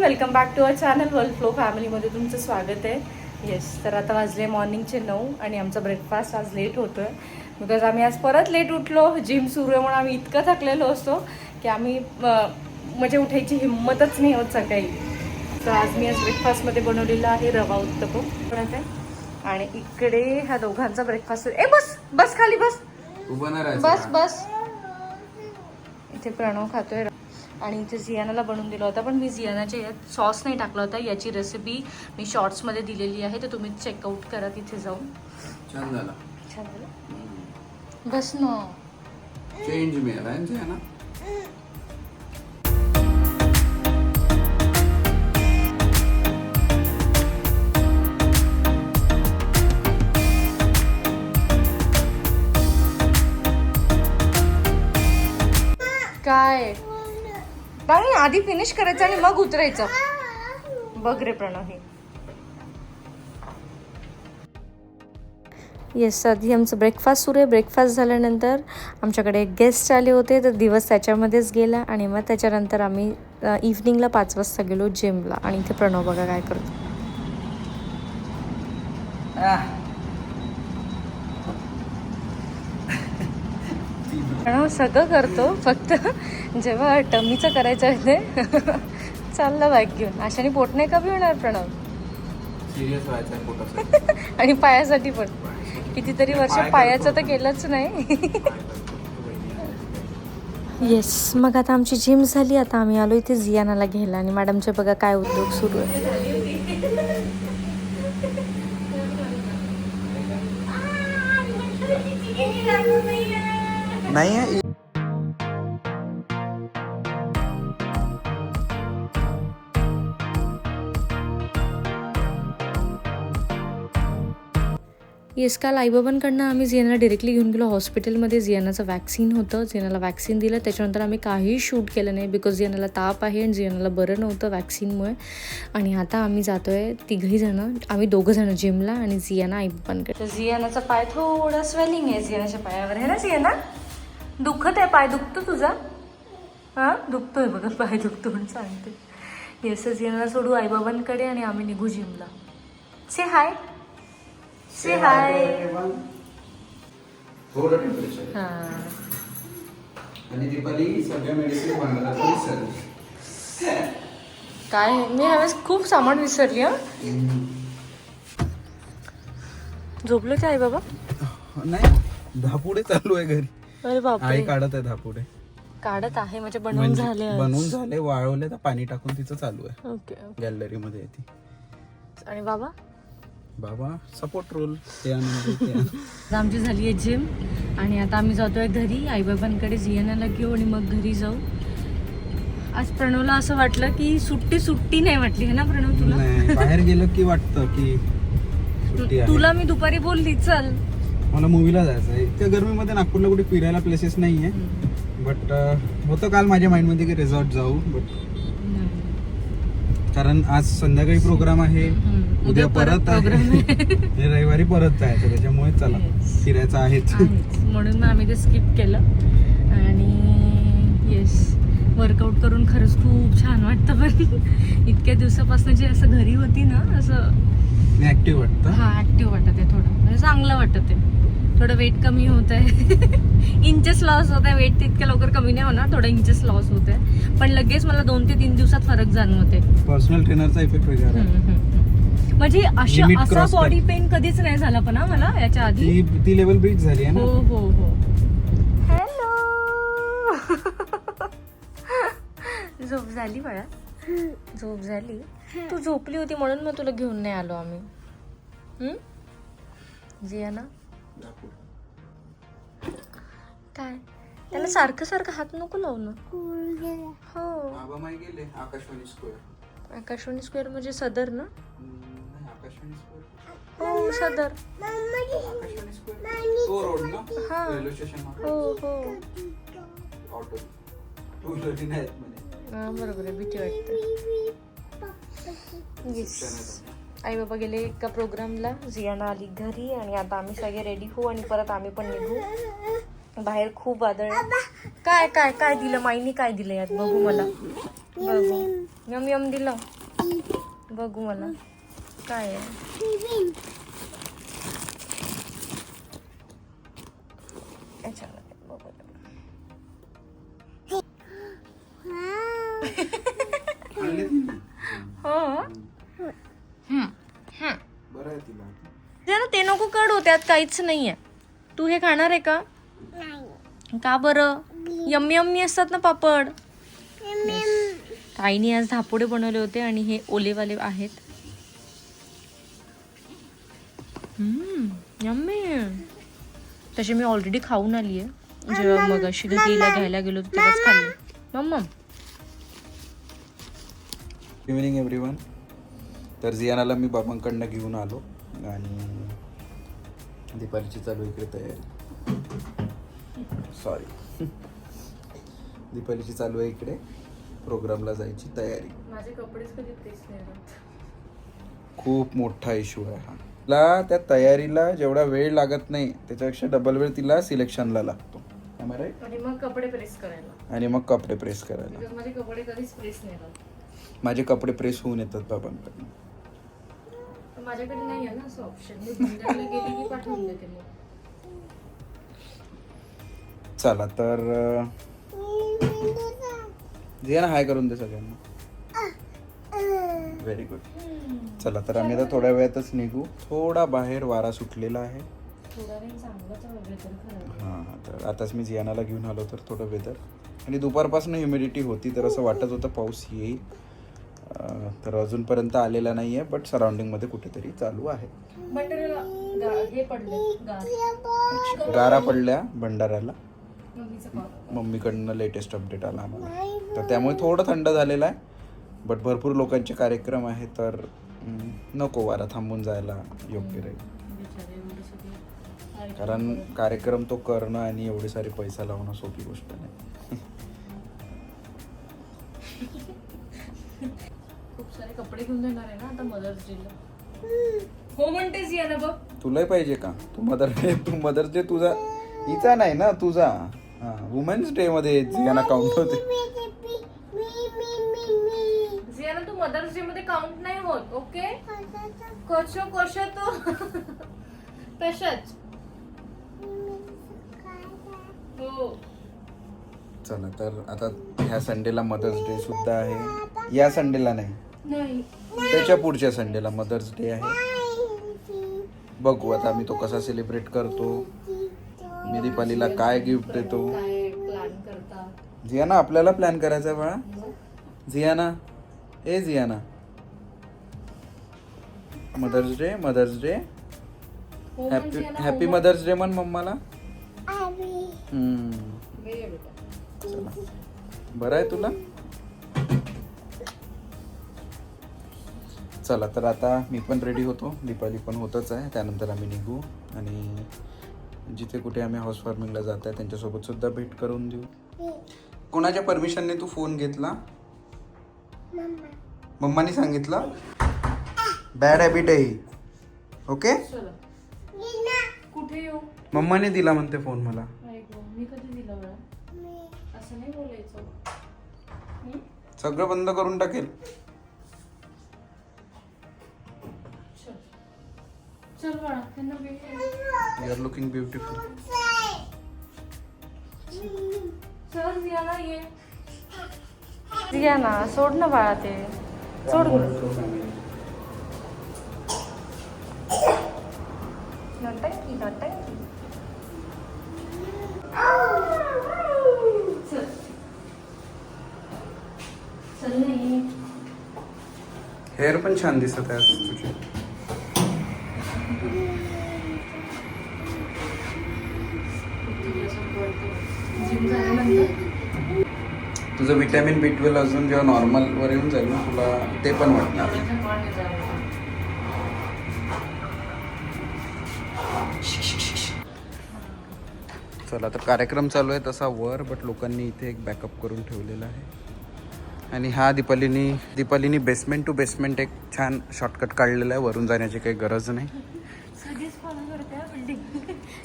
Welcome back to our channel world flow फॅमिलीमध्ये तुमचं स्वागत आहे. येस तर आता वाजले मॉर्निंगचे नऊ आणि आमचा ब्रेकफास्ट आज लेट होतो आहे बिकॉज आम्ही आज परत लेट उठलो जिम सुरू आहे म्हणून आम्ही इतकं थकलेलो असतो की आम्ही म्हणजे उठायची हिंमतच नाही होत सकाळी तर आज मी आज ब्रेकफास्टमध्ये बनवलेलं आहे रवा उत्तपम. आहे आणि इकडे ह्या दोघांचा ब्रेकफास्ट ए बस बस खाली बस. बस? बस. इथे प्रणव खातोय. आणि इथे जियानाला बनवून दिला होता. पण मी जियानाच्या यात सॉस नाही टाकला होता. याची रेसिपी मी शॉर्ट्समध्ये दिलेली आहे. तर तुम्ही चेकआउट करा तिथे जाऊन. छान झालं. छान झालं. बस ना. चेंज मिळाला ना काय? नाही आधी फिनिश करायचं आणि मग उतरायचं. बघ रे प्रणव. हे येस आधी आमचं ब्रेकफास्ट सुरू आहे. ब्रेकफास्ट झाल्यानंतर आमच्याकडे गेस्ट आले होते. तर दिवस त्याच्यामध्येच गेला आणि मग त्याच्यानंतर आम्ही इव्हनिंगला पाच वाजता गेलो जिमला आणि इथे प्रणव बघा काय करतो. प्रणव सगळं करतो फक्त जेव्हा टमीचं करायचं आहे ते चाललं बॅग घेऊन. अशाने पोट नाही कमी होणार प्रणव? आणि पायासाठी पण. कितीतरी वर्ष पाय पायाचं तर. केलंच नाही. येस मग आता आमची जिम झाली आता आम्ही आलो इथे जियानाला घ्यायला आणि मॅडमचे बघा काय उद्योग सुरू आहे. नाही आहे. येस काल आईबाबांकडनं आम्ही जियानाला डिरेक्टली घेऊन गेलो. हॉस्पिटलमध्ये जियानाचं वॅक्सिन होतं. जियानाला वॅक्सिन दिलं. त्याच्यानंतर आम्ही काही शूट केलं नाही बिकॉज जियानाला ताप आहे आणि जियानाला बरं नव्हतं वॅक्सिनमुळे आणि आता आम्ही जातो आहे तिघही जणं. आम्ही दोघं जणं जिमला आणि जियाना आईबाबांकडे. तर जियानाचा पाय थोडा स्वेलिंग आहे. जियानाच्या पायावर आहे ना जियाना? दुखत आहे पाय दुखतो तुझा? हां? दुखतोय बघा पाय दुखतो म्हणून सांगते. येस जियानाला सोडू आईबाबांकडे आणि आम्ही निघू जिमला से हाय से हाय हां आणि दीपाली सगळ्या मेडिसिन बनवतात तरी सर काय? मी ह्यावेळेस खूप सामान विसरली हं. झोपलो ते आई बाबा नाही धापुडे चालू आहे घरी. अरे आई बापरे काढत आहे धापुडे. काढत आहे म्हणजे बनवून म्हणजे झाले. बनवून झाले वाळवले तर पाणी टाकून तिचं चालू आहे. ओके. गॅलरी मध्ये आहे ती. आणि बाबा? बाबा सपोर्ट रोल ते ते. आता आमची झाली आहे जिम आणि आता आम्ही जातोय घरी. आईबाबांकडे जियानाला घेऊ आणि मग घरी जाऊ. आज प्रणवला असं वाटलं की सुट्टी सुट्टी नाही वाटली है ना प्रणव तुला? नाही बाहेर गेलं की वाटतं की सुट्टी आहे. तुला मी दुपारी बोलली चल. मला मूवीला जायचं आहे. इतक्या गरमीमध्ये नागपूरला कुठे फिरायला प्लेसेस नाही आहे बट होतं काल माझ्या माइंडमध्ये की रिसॉर्ट जाऊ बट कारण आज संध्याकाळी प्रोग्राम आहे. हम्म. उद्या परत आहे. आणि रविवारी परत जायचं त्याच्यामुळे चला. Yes. फिरायचं आहेच. आहेच. म्हणून मग आम्ही ते स्किप केलं. आणि येस वर्कआउट करून खरंच खूप छान वाटतं पण. इतक्या दिवसापासून जे असं घरी होती ना असं ऍक्टिव्ह वाटतं. हा ऍक्टिव्ह वाटत आहे थोडं. म्हणजे चांगलं वाटत आहे थोडं वेट कमी होत आहे इंचेस लॉस होत आहे वेट तितक्या लवकर कमी नाही होणार थोडं इंचेस लॉस होत आहे पण लगेच मला दोन ते तीन दिवसात फरक जाणवते पर्सनल ट्रेनरचा इफेक्ट. म्हणजे अशा असा बॉडी पेन कधीच नाही झाला पण हा मला याच्या आधी. ती लेवल ब्रिज झाली आहे हो ना. हो हो हॅलो झोप झाली बाळा. झोप झाली. तू झोपली होती म्हणून मग तुला घेऊन नाही आलो आम्ही. हम्म? जियाना? काय? त्याला सारखं सारखं हात नको लावू ना. हो. माई गेले आकाशवाणी स्क्वेअर आकाशवाणी स्क्वेअर म्हणजे सदर ना? नाही आकाशवाणी स्क्वेअर हो सदर. आकाशवाणी स्क्वेअर तो रोड ना? हा. रेल्वे स्टेशन हो हो. ऑटो टू व्हीलर नाही आहेत म्हणे हा बरोबर आहे भीती वाटते. येस आई बाबा गेले एका प्रोग्रामला जियाना आली घरी आणि आता आम्ही सगळे रेडी होऊ आणि परत आम्ही पण निघू. बाहेर खूप वादळ काय काय काय दिलं माईनी? काय दिलं यात? बघू मला. बघू. यम यम दिलं. बघू मला. काय अच्छा त्यात काहीच नाहीये. तू हे खाणार आहे का? का बरं? यम्मी यम्मी असतात ना पापड? ताईने आज धापोडे बनवले होते आणि हे ओलेवाले आहेत. यम्मी. तसे मी ऑलरेडी खाऊन आली आहे. जेव्हा मग अशी घरीला घ्यायला गेलो तेव्हाच खाल्ले. मम्मा. इव्हिनिंग एव्हरीवन तर जियानाला मी बाबांकडनं घेऊन आलो आणि दीपालीची चालू इकडे तयारी सॉरी दीपालीची चालू आहे इकडे. प्रोग्रामला जायची तयारी. माझे कपडेच कधी प्रेस नाही खूप मोठा इश्यू आहे हा. तिला त्या तयारीला जेवढा वेळ लागत नाही त्याच्यापेक्षा डबल वेळ तिला सिलेक्शनला लागतो? आणि मग कपडे प्रेस करायला. आणि मग कपडे प्रेस करायला. माझे कपडे कधीच प्रेस नाही माझे कपडे प्रेस होऊन येतात बाबांकडनं. पण माझ्याकडे नाही आहे ना असं ऑप्शन मी गेली की पाठवून देते मग. चला तर ना हाय करून दे सगळ्यांना. व्हेरी गुड चला तर आम्ही आता थोड्या वेळातच निघू. थोडा बाहेर वारा सुटलेला आहे. थोडा वेळ चांगलाच हां तर आताच मी जियानाला घेऊन आलो तर थोडं वेदर आणि दुपारपासून ह्युमिडिटी होती तर असं वाटत होतं पाऊस येईल. तर अजूनपर्यंत आलेला नाही आहे बट सराउंडिंगमध्ये कुठेतरी चालू आहे. हे गार. पडल्या भंडाऱ्याला. मम्मीकडनं लेटेस्ट अपडेट आला आम्हाला. तर त्यामुळे थोडं थंड झालेलं आहे बट भरपूर लोकांचे कार्यक्रम आहे तर नको वारा थांबून जायला योग्य राहील. कारण कार्यक्रम तो करणं आणि एवढे सारे पैसा लावणं सोपी गोष्ट नाही. कपडे घेऊन देणार आहे ना आता मदर्स डेला हो म्हणतेस या ना बघ. तुलाही पाहिजे का? तू मदर डे तू मदर्स डे तुझा हिचा नाही ना तुझा. हा वुमेन्स डे मध्ये जियाना काउंट होते. जियाना तू मदर्स डे मध्ये काउंट नाही होत ओके कश कश तो. तशाच. हो. चला तर आता ह्या संडेला मदर्स डे सुद्धा आहे. या संडेला नाही. त्याच्या पुढच्या संडेला मदर्स डे आहे. बघू आता मी तो कसा सेलिब्रेट करतो. मी दीपालीला काय गिफ्ट देतो. जियाना आपल्याला प्लॅन करायचा आहे बाळा. जियाना. ए Jiyana. Mother's day mother's day happy happy mother's day म्हण मम्माला. बरं आहे तुला? चला तर आता मी पण रेडी होतो. दीपाली पण होतच आहे त्यानंतर आम्ही निघू आणि जिथे कुठे आम्ही हाऊस फार्मिंगला जात आहे त्यांच्यासोबत सुद्धा भेट करून देऊ. कोणाच्या परमिशनने तू फोन घेतला? मम्मानी सांगितलं? बॅड हॅबिट आहे ही. ओके चला कुठे येऊ? मम्माने दिला म्हणते फोन मला. ऐक गं, मी कधी दिला वेळा असं नाही बोलायचं? सगळं बंद करून टाकेल. चल बाळा त्यांना वेळ आहे. यू आर लुकिंग ब्युटिफुल ये. जियाना सोड ना बाळा ते. सोड नटंकी नटंकी. चल. चल नाही हेअर पण छान दिसत आहे तुझे. झाल्यानंतर तुझं विटॅमिन बी ट्वेल्व अजून जेव्हा नॉर्मलवर येऊन जाईल ना तुला ते पण वाटणार. चला तर कार्यक्रम चालू आहे तसा वर बट लोकांनी इथे एक बॅकअप करून ठेवलेला आहे. आणि हा दीपालीनी दीपालीनी बेसमेंट टू बेसमेंट एक छान शॉर्टकट काढलेला आहे वरून जाण्याची काही गरज नाही.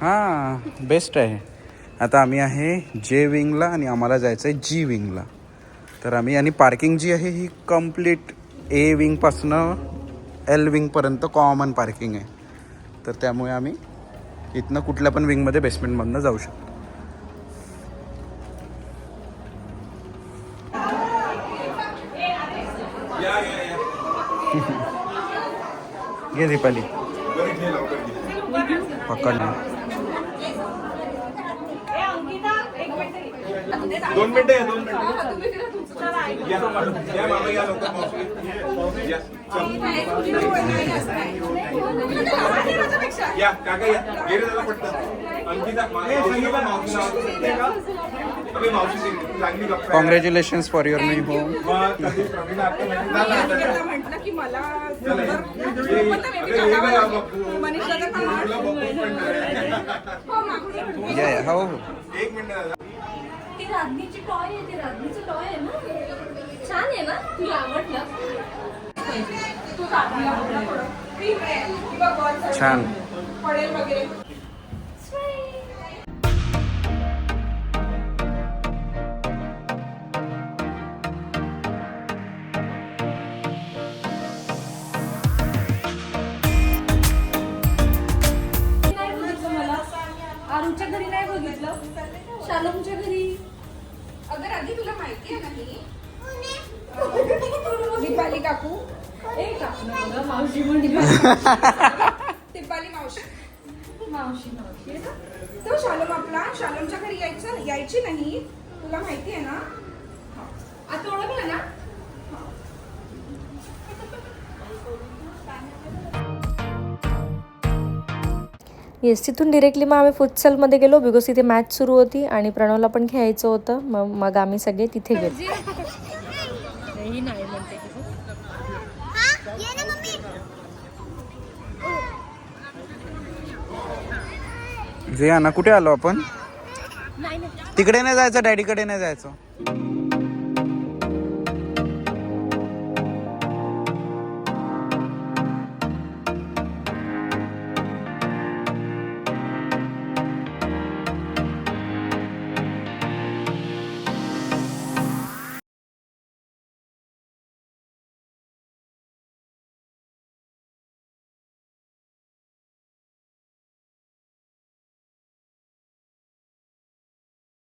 हां बेस्ट आहे. आता आम्ही आहे जे विंगला आणि आम्हाला जायचं आहे जी विंगला. तर आम्ही आणि पार्किंग जी आहे ही कंप्लीट ए विंगपासनं एल विंगपर्यंत कॉमन पार्किंग आहे. तर त्यामुळे आम्ही इथनं कुठल्या पण विंगमध्ये बेसमेंटमधनं जाऊ शकतो. घे दीपाली. पकड ना दोन मिनिटं या दोन मिनिटं. या या मामा या लवकर मावशी. या चल. या काका या. गेले जरा पटकन. अंकिता मावशी मावशी अबे मावशी सिंग चांगली गप्पा आहे. Congratulation for your new home. म्हटलं की मला. हो, हो हो. एक मिनिट. राधनीची टॉय आहे ती. राधनीची टॉय आहे ना? छान आहे ना? तुला आवडलं. छान. राधी तुला माहिती आहे ना ही? दीपाली काकू. ए काकू. मावशी दीपाली. मावशी. मावशी मावशी? तो शालम आपला. शालमच्या घरी यायचं यायची नाही. तुला माहिती आहे ना? आता ओळखलं ना? येस तिथून डिरेक्टली मग आम्ही फुटसलमध्ये गेलो बिकॉज तिथे मॅच सुरू होती आणि प्रणवला पण खेळायचं होतं. मग मग आम्ही सगळे तिथे गेलो. जे ना कुठे आलो आपण? तिकडे नाही जायचं डॅडीकडे नाही जायचं.